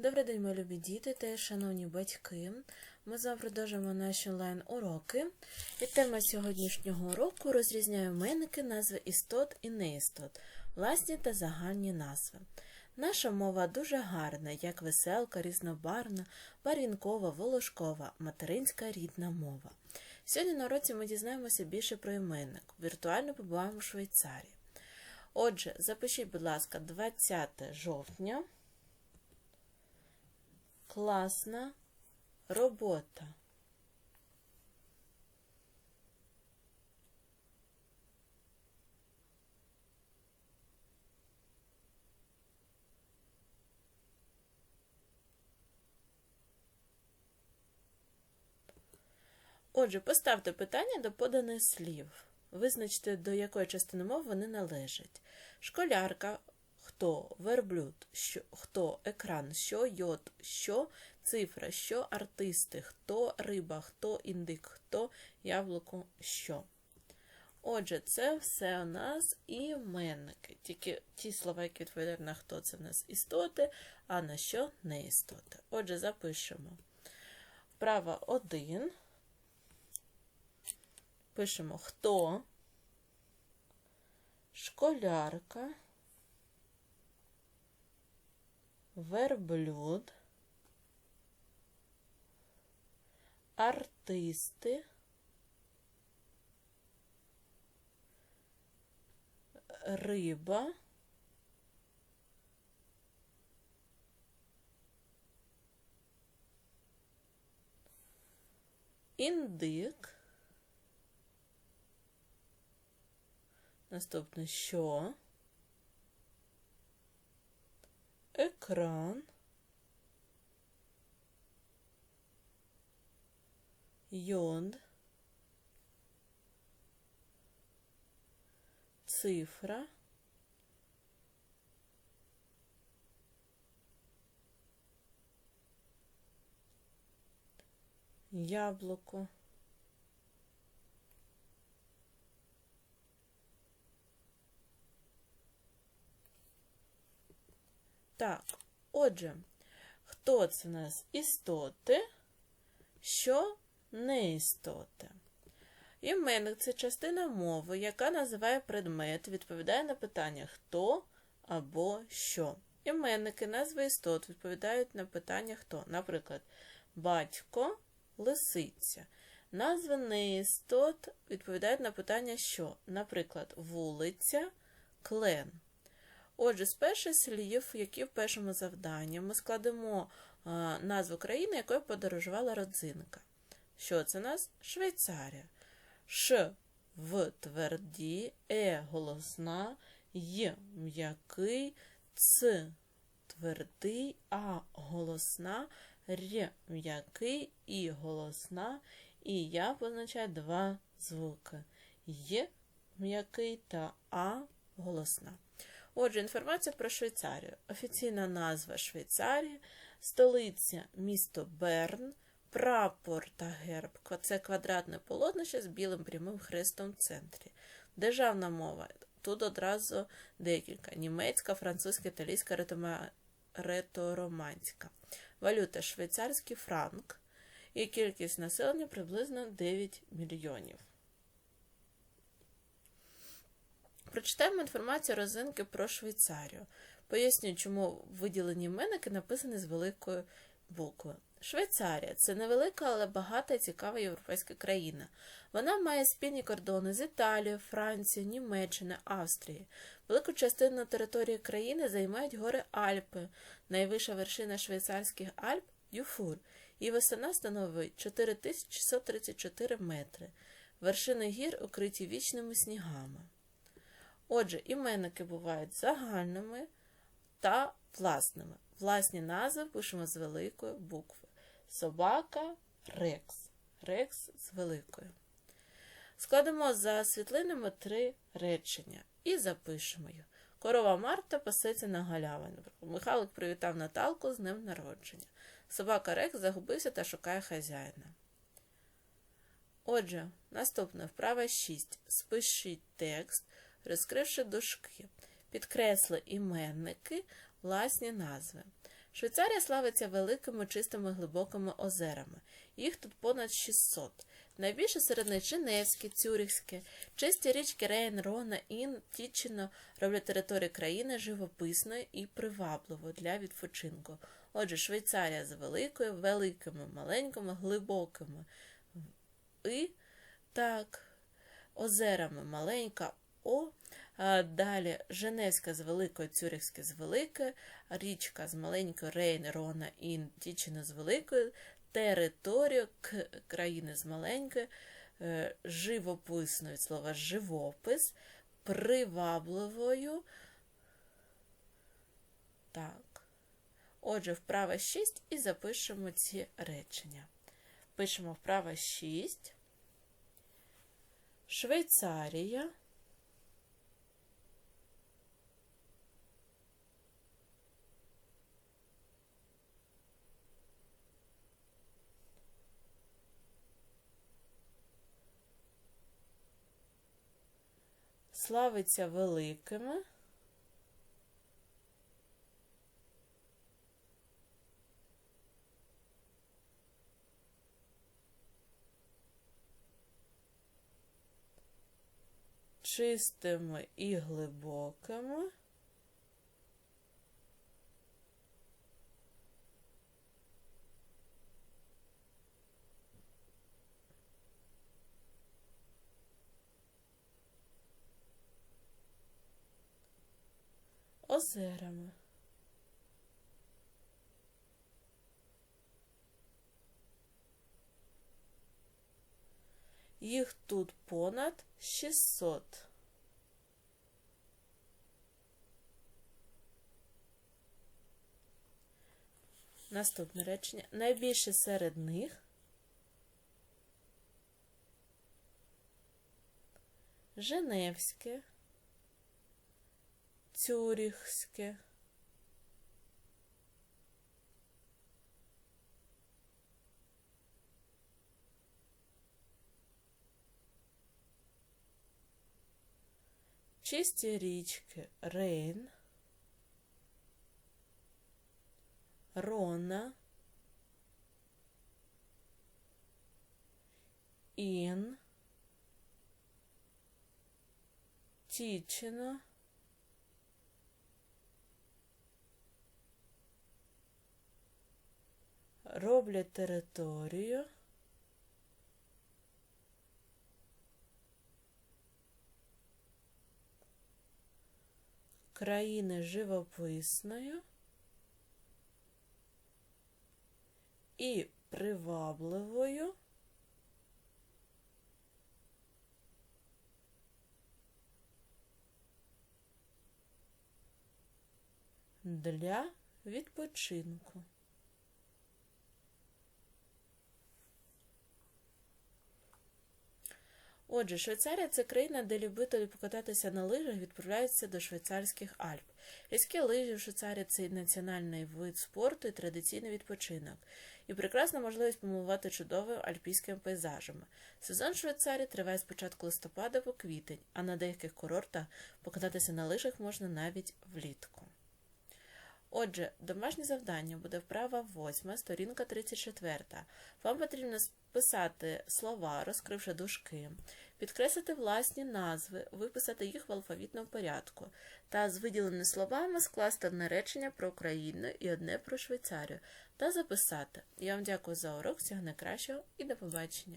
Добрий день, мої любі діти та шановні батьки. Ми з вами продовжуємо наші онлайн-уроки. І тема сьогоднішнього уроку розрізняє іменники, назви істот і неістот, власні та загальні назви. Наша мова дуже гарна, як веселка, різнобарна, барвінкова, волошкова, материнська рідна мова. Сьогодні на уроці ми дізнаємося більше про іменник. Віртуально побуваємо в Швейцарії. Отже, запишіть, будь ласка, 20 жовтня. Класна робота. Отже, поставте питання до поданих слів. Визначте, до якої частини мов вони належать. Школярка, хто, верблюд, що, хто, екран, що, йод, що, цифра, що, артисти, хто, риба, хто, індик, хто, яблуко, що. Отже, це все у нас іменники. Тільки ті слова, які відповідають на хто, це в нас істоти, а на що не істоти. Отже, запишемо. Вправа 1. Пишемо хто, школярка, верблюд, артисти, риба, індик. Наступне що? Екран. Йод. Цифра. Яблуко. Так, отже, хто це у нас істоти, що не істоти? Іменник це частина мови, яка називає предмет, відповідає на питання хто або що. Іменники, назви істот відповідають на питання хто. Наприклад, батько, лисиця. Назви неістот відповідають на питання що. Наприклад, вулиця, клен. Отже, з перших слів, які в першому завданні, ми складемо назву країни, якою подорожувала родзинка. Що це у нас? Швейцарія. Ш в тверді, Е голосна, Й м'який, Ц твердий, А голосна, Р м'який, І голосна, і я позначаю два звуки Й м'який та А голосна. Отже, інформація про Швейцарію. Офіційна назва Швейцарії, столиця місто Берн, прапор та герб це квадратне полотнище з білим прямим хрестом в центрі. Державна мова. Тут одразу декілька: німецька, французька, італійська, ретороманська. Валюта швейцарський франк. І кількість населення приблизно 9 мільйонів. Прочитаємо інформацію розинки про Швейцарію. Поясню, чому виділені іменники написані з великої букви. Швейцарія це невелика, але багата і цікава європейська країна. Вона має спільні кордони з Італією, Францією, Німеччиною, Австрією. Велику частину території країни займають гори Альпи. Найвища вершина швейцарських Альп Юфур. Її висота становить 4634 метри. Вершини гір укриті вічними снігами. Отже, іменники бувають загальними та власними. Власні назви пишемо з великої букви. Собака рекс. Рекс з великою. Складемо за світлинами три речення і запишемо їх. Корова Марта пасеться на галявині. Михайлик привітав Наталку з ним народження. Собака Рекс загубився та шукає хазяїна. Отже, наступне вправа 6. Спишіть текст, розкривши дужки. Підкресли іменники, власні назви. Швейцарія славиться великими чистими глибокими озерами. Їх тут понад 600. Найбільше серед них Женевське, Цюрихське, чисті річки Рейн, Рона, Ін, Тічино роблять територію країни живописною і привабливою для відпочинку. Отже, Швейцарія з великою, великими, маленькими, глибокими і так, озерами маленька О. Далі Женевська з великою, Цюрихське з великою, річка з маленькою, Рейн, Рона, Ін, Тічино з великою, територію країни з маленькою, е, живописною від слова живопис, привабливою. Так. Отже, вправа 6 і запишемо ці речення. Пишемо вправа 6. Швейцарія. Славиться великими. чистими і глибокими. Озерами. Їх тут понад 600. Наступне речення. Найбільше серед них Женевське, Цюрихське, чисті річки Рейн, Рона, Ін, Тічино, Роблять територію. Країни живописною. І привабливою. Для відпочинку. Отже, Швейцарія це країна, де любителі покататися на лижах відправляються до швейцарських Альп. Різкі лижі в Швейцарії це національний вид спорту і традиційний відпочинок, і прекрасна можливість помилувати чудовими альпійськими пейзажами. Сезон Швейцарії триває з початку листопада по квітень, а на деяких курортах покататися на лижах можна навіть влітку. Отже, домашнє завдання буде вправа 8, сторінка 34. Вам потрібно списати слова, розкривши дужки, підкреслити власні назви, виписати їх в алфавітному порядку та з виділеними словами скласти одне речення про Україну і одне про Швейцарію та записати. Я вам дякую за урок, всього найкращого і до побачення!